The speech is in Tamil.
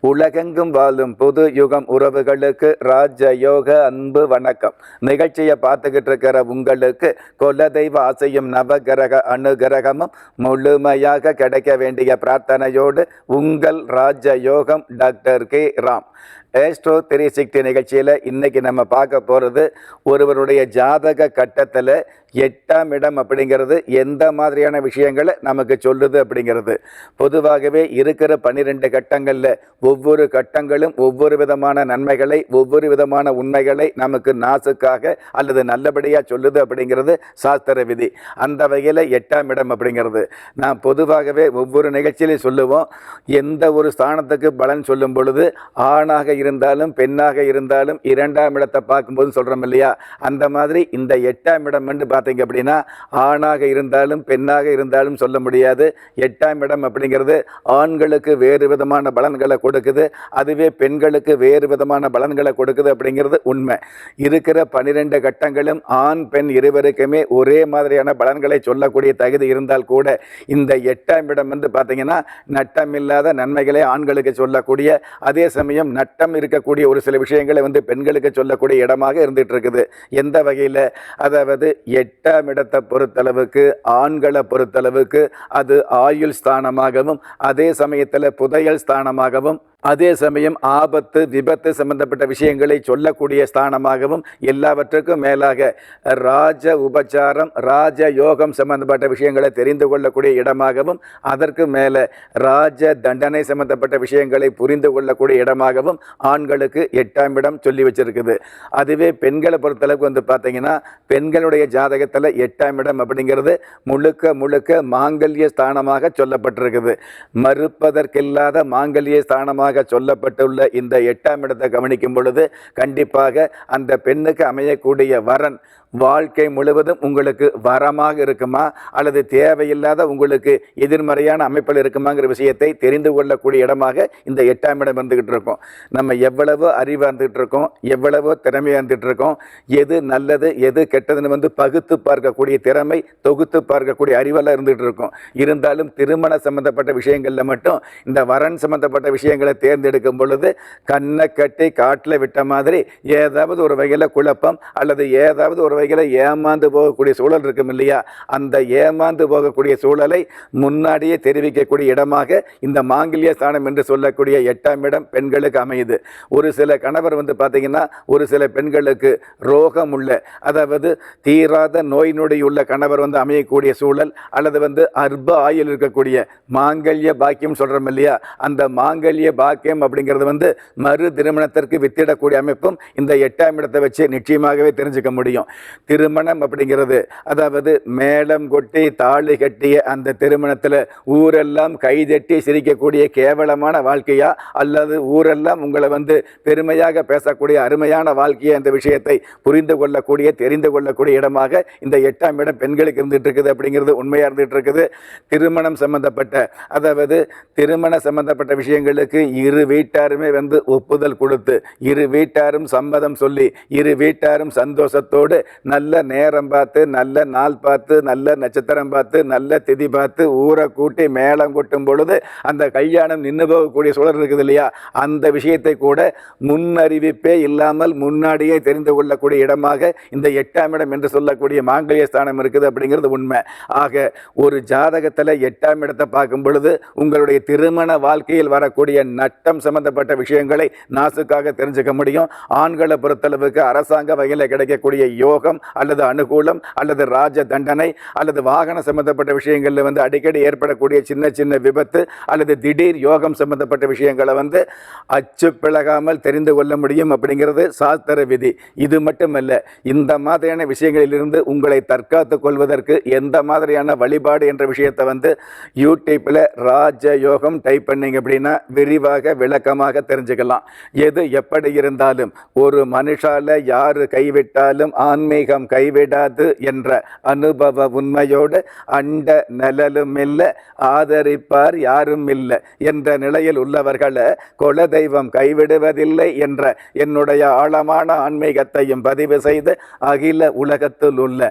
உலகெங்கும் வாழும் புது யுகம் உறவுகளுக்கு ராஜயோக அன்பு வணக்கம். நிகழ்ச்சியை பார்த்துக்கிட்டு இருக்கிற உங்களுக்கு குலதெய்வ ஆசையும் நவகிரக அனுகிரகமும் முழுமையாக கிடைக்க வேண்டிய பிரார்த்தனையோடு உங்கள் ராஜயோகம் doctor K. Ram. Astro three sixty நிகழ்ச்சியில் இன்றைக்கி நம்ம பார்க்க போகிறது ஒருவருடைய ஜாதக கட்டத்தில் எட்டாம் இடம் அப்படிங்கிறது எந்த மாதிரியான விஷயங்களை நமக்கு சொல்லுது அப்படிங்கிறது. பொதுவாகவே இருக்கிற பன்னிரெண்டு கட்டங்களில் ஒவ்வொரு கட்டங்களும் ஒவ்வொரு விதமான நன்மைகளை ஒவ்வொரு விதமான உண்மைகளை நமக்கு நாசுக்காக அல்லது நல்லபடியாக சொல்லுது அப்படிங்கிறது சாஸ்திர விதி. அந்த வகையில் எட்டாம் இடம் அப்படிங்கிறது. நான் பொதுவாகவே ஒவ்வொரு நிகழ்ச்சியிலையும் சொல்லுவோம் எந்த ஒரு ஸ்தானத்துக்கு பலன் சொல்லும் பொழுது ஆணாக இருந்தாலும் பெண்ணாக இருந்தாலும் இரண்டாம் இடத்தை பார்க்கும்போது சொல்கிறோம் இல்லையா? அந்த மாதிரி இந்த எட்டாம் இடம் என்று பார்த்தீங்க அப்படின்னா ஆணாக இருந்தாலும் பெண்ணாக இருந்தாலும் சொல்ல முடியாது. எட்டாம் இடம் அப்படிங்கிறது ஆண்களுக்கு வேறு விதமான பலன்களை கொடுக்குது. அதுவே பெண்களுக்கு வேறு விதமான பலன்களை கொடுக்குது அப்படிங்கிறது உண்மை. இருக்கிற பன்னிரெண்டு கட்டங்களும் ஆண் பெண் இருவருக்குமே ஒரே மாதிரியான பலன்களை சொல்லக்கூடிய தகுதி இருந்தால் கூட இந்த எட்டாம் இடம் வந்து பார்த்தீங்கன்னா நட்டம் இல்லாத நன்மைகளை ஆண்களுக்கு சொல்லக்கூடிய அதே சமயம் நட்டம் இருக்கக்கூடிய ஒரு சில விஷயங்களை வந்து பெண்களுக்கு சொல்லக்கூடிய இடமாக இருந்துட்டு இருக்குது. எந்த வகையில்? அதாவது எட்டாம் இடத்தை பொறுத்தளவுக்கு ஆண்களை பொறுத்தளவுக்கு அது ஆயுள் ஸ்தானமாகவும் அதே சமயத்தில் புதையல் ஸ்தானமாகவும் அதே சமயம் ஆபத்து விபத்து சம்பந்தப்பட்ட விஷயங்களை சொல்லக்கூடிய ஸ்தானமாகவும் எல்லாவற்றுக்கும் மேலாக ராஜ உபச்சாரம் ராஜ யோகம் சம்பந்தப்பட்ட விஷயங்களை தெரிந்து கொள்ளக்கூடிய இடமாகவும் அதற்கு மேலே ராஜ தண்டனை சம்பந்தப்பட்ட விஷயங்களை புரிந்து கொள்ளக்கூடிய இடமாகவும் ஆண்களுக்கு எட்டாம் இடம் சொல்லி வச்சிருக்குது. அதுவே பெண்களை பொறுத்தளவுக்கு வந்து பார்த்தீங்கன்னா பெண்களுடைய ஜாதகத்தில் எட்டாம் இடம் அப்படிங்கிறது முழுக்க முழுக்க மாங்கல்ய ஸ்தானமாக சொல்லப்பட்டிருக்குது. மறுப்பதற்கில்லாத மாங்கல்ய ஸ்தானமாக சொல்லப்பட்டுள்ள இந்த எட்டாம் இடத்தை கவனிக்கும் பொழுது கண்டிப்பாக அந்த பெண்ணுக்கு அமையக்கூடிய வரன் வாழ்க்கை முழுவதும் உங்களுக்கு வரமாக இருக்குமா? அல்லது தேவையில்லாத உங்களுக்கு எதிர்மறையான அமைப்பில் இருக்குமாங்கிற விஷயத்தை தெரிந்து கொள்ளக்கூடிய இடமாக இந்த எட்டாம் இடம் இருந்துகிட்டு இருக்கோம். நம்ம எவ்வளவோ அறிவாக இருந்துகிட்டு இருக்கோம் எவ்வளவோ திறமையாக இருந்துகிட்டு இருக்கோம். எது நல்லது எது கெட்டதுன்னு வந்து பகுத்து பார்க்கக்கூடிய திறமை தொகுத்து பார்க்கக்கூடிய அறிவெல்லாம் இருந்துகிட்டு இருக்கோம். இருந்தாலும் திருமண சம்பந்தப்பட்ட விஷயங்களில் மட்டும் இந்த வரன் சம்பந்தப்பட்ட விஷயங்களை தேர்ந்தெடுக்கும் பொழுது கண்ணை கட்டி காட்டில் விட்ட மாதிரி ஏதாவது ஒரு வகையில் குழப்பம் அல்லது ஏதாவது ஒரு வகையில் ஏமாந்து போகக்கூடிய சூழல் இருக்கும் இல்லையா? அந்த ஏமாந்து போகக்கூடிய சூழலை முன்னாடியே தெரிவிக்கக்கூடிய இடமாக இந்த மாங்கல்ய ஸ்தானம் என்று சொல்லக்கூடிய எட்டாம் இடம் பெண்களுக்கு அமையுது. ஒரு சில கணவர் வந்து பார்த்தீங்கன்னா ஒரு சில பெண்களுக்கு ரோகம் உள்ள அதாவது தீராத நோய் நொடி உள்ள கணவர் வந்து அமையக்கூடிய சூழல் அல்லது வந்து அர்ப்ப ஆயில் இருக்கக்கூடிய மாங்கல்ய பாக்கியம் சொல்கிறோம் இல்லையா? அந்த மாங்கல்ய பாக்கியம் அப்படிங்கிறது வந்து மறு திருமணத்திற்கு வித்திடக்கூடிய அமைப்பும் இந்த எட்டாம் இடத்தை வச்சு நிச்சயமாகவே தெரிஞ்சுக்க முடியும். திருமணம் அப்படிங்கிறது அதாவது மேளம் கொட்டி தாலி கட்டிய அந்த திருமணத்தில் ஊரெல்லாம் கைதட்டி சிரிக்கக்கூடிய கேவலமான வாழ்க்கையா? அல்லது ஊரெல்லாம் உங்களை வந்து பெருமையாக பேசக்கூடிய அருமையான வாழ்க்கையை? அந்த விஷயத்தை புரிந்து கொள்ளக்கூடிய தெரிந்து கொள்ளக்கூடிய இடமாக இந்த எட்டாம் இடம் பெண்களுக்கு இருந்துட்டு இருக்குது அப்படிங்கிறது உண்மையாக இருந்துட்டு இருக்குது திருமணம் சம்பந்தப்பட்ட அதாவது திருமண சம்பந்தப்பட்ட விஷயங்களுக்கு இரு வீட்டாருமே வந்து ஒப்புதல் கொடுத்து இரு வீட்டாரும் சம்மதம் சொல்லி இரு வீட்டாரும் சந்தோஷத்தோடு நல்ல நேரம் பார்த்து நல்ல நாள் பார்த்து நல்ல நட்சத்திரம் பார்த்து நல்ல திதி பார்த்து ஊரை கூட்டி மேளம் கொட்டும் பொழுது அந்த கல்யாணம் நின்று போகக்கூடிய சூழல் இருக்குது இல்லையா? அந்த விஷயத்தை கூட முன்னறிவிப்பே இல்லாமல் முன்னாடியே தெரிந்து கொள்ளக்கூடிய இடமாக இந்த எட்டாம் இடம் என்று சொல்லக்கூடிய மாங்கல்ய ஸ்தானம் இருக்குது அப்படிங்கிறது உண்மை. ஆக ஒரு ஜாதகத்தில் எட்டாம் இடத்தை பார்க்கும் பொழுது உங்களுடைய திருமண வாழ்க்கையில் வரக்கூடிய சட்டம் சம்பந்தப்பட்ட விஷயங்களை நாசுக்காக தெரிஞ்சுக்க முடியும். ஆண்களை பொறுத்தளவுக்கு அரசாங்க வகையில் கிடைக்கக்கூடிய யோகம் அல்லது அனுகூலம் அல்லது ராஜ தண்டனை அல்லது வாகன சம்பந்தப்பட்ட விஷயங்களில் வந்து அடிக்கடி ஏற்படக்கூடிய சின்ன சின்ன விபத்து அல்லது திடீர் யோகம் சம்பந்தப்பட்ட விஷயங்களை வந்து அச்சு பிளகாமல் தெரிந்து கொள்ள முடியும் அப்படிங்கிறது சாஸ்திர விதி. இது மட்டுமல்ல இந்த மாதிரியான விஷயங்களிலிருந்து உங்களை தற்காத்துக் கொள்வதற்கு எந்த மாதிரியான வழிபாடு என்ற விஷயத்தை வந்து யூடியூப்பில் ராஜ யோகம் டைப் பண்ணீங்க அப்படின்னா விரிவாக தெளிவாக விளக்கமாக தெரிஞ்சுக்கலாம். எது எப்படி இருந்தாலும் ஒரு மனுஷால யாரு கைவிட்டாலும் ஆன்மீகம் கைவிடாது என்ற அனுபவ உண்மையோடு அண்ட நிழலும் இல்லை ஆதரிப்பார் யாரும் இல்லை என்ற நிலையில் உள்ளவர்களை குலதெய்வம் கைவிடுவதில்லை என்ற என்னுடைய ஆழமான ஆன்மீகத்தையும் பதிவு செய்து அகில உலகத்தில் உள்ள